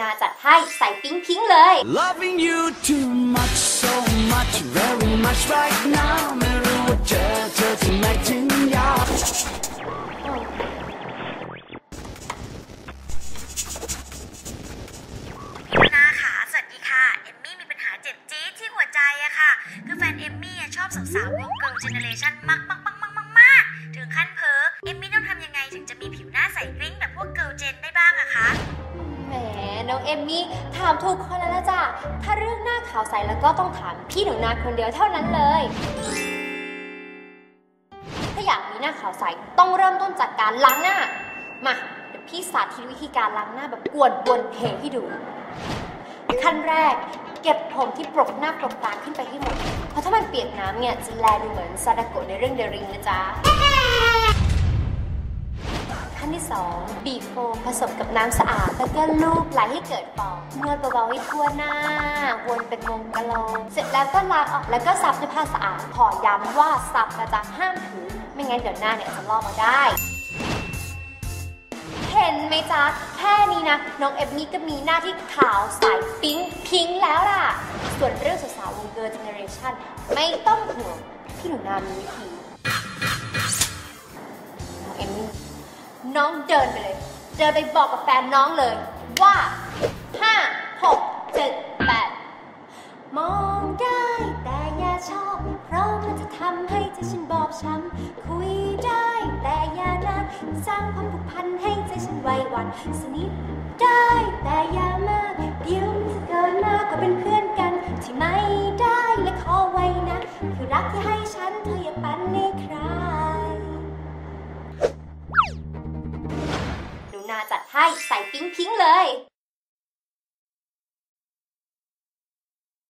นาจัดให้ใส่ปิ๊งพิ้งเลย Loving you too much, so much, very much right now ไม่รู้ว่าเจอเธอที่ไหนถึงยาวนาค่ะ สวัสดีค่ะ เอมมี่มีปัญหาเจ็บจี๊ดที่หัวใจอะค่ะ คือแฟนเอมมี่อะชอบสาวๆวงเกิร์ลเจเนเรชันมากมากมากมากมากมากถึงขั้นเพ้อเอมมี่ต้องทำยังไง น้องเอมมี่ถามถูกคนแล้วละจ้ะถ้าเรื่องหน้าขาวใสแล้วก็ต้องถามพี่หนูนาคนเดียวเท่านั้นเลย ถ้าอยากมีหน้าขาวใสต้องเริ่มต้นจากการล้างหน้า มาเดี๋ยวพี่สาธิตวิธีการล้างหน้าแบบกวนบนเทให้ดู ขั้นแรกเก็บผมที่ปรกหน้าปรกตาขึ้นไปให้หมด เพราะถ้ามันเปียกน้ำเนี่ยจะแลดูเหมือนซาดาโกะในเรื่องเดริงนะจ๊ะ นที่ 2 บีบโฟมผสมกับน้ำสะอาด แล้วก็ลูบไหลให้เกิดฟองนวดเบาๆให้ทั่วหน้า วนเป็นวงกลมเสร็จแล้วก็ล้างออกแล้วก็ซับด้วยผ้าสะอาด ขอย้ำว่าซับนะจ๊ะห้ามถูไม่งั้นเดี๋ยวหน้าเนี่ยจะลอกมาได้เห็นไหมจ๊ะ แค่นี้นะ น้องเอมมี่ก็มีหน้าที่ขาวใสปิ๊งพิงแล้วล่ะ ส่วนเรื่องสาวๆวงเกิร์ลเจเนเรชันไม่ต้องห่วงพี่หนูนามีวิธี น้องเดินไปเลย เดินไปบอกกับแฟนน้องเลย ว่า5 6 7 8มองได้แต่อย่าชอบ เพราะมันจะทำให้ใจฉันบอบช้ำคุยได้แต่อย่านานสร้างความผูกพันให้ใจฉันไว้วันสนิทได้แต่อย่ามากเดี๋ยวมันจะเกินมากกว่าเป็นเพื่อนกัน ที่ไม่ได้และขอไว้นะ คือรักที่ให้ฉันาจัดให้ใส่ปิ๊งพิงเลย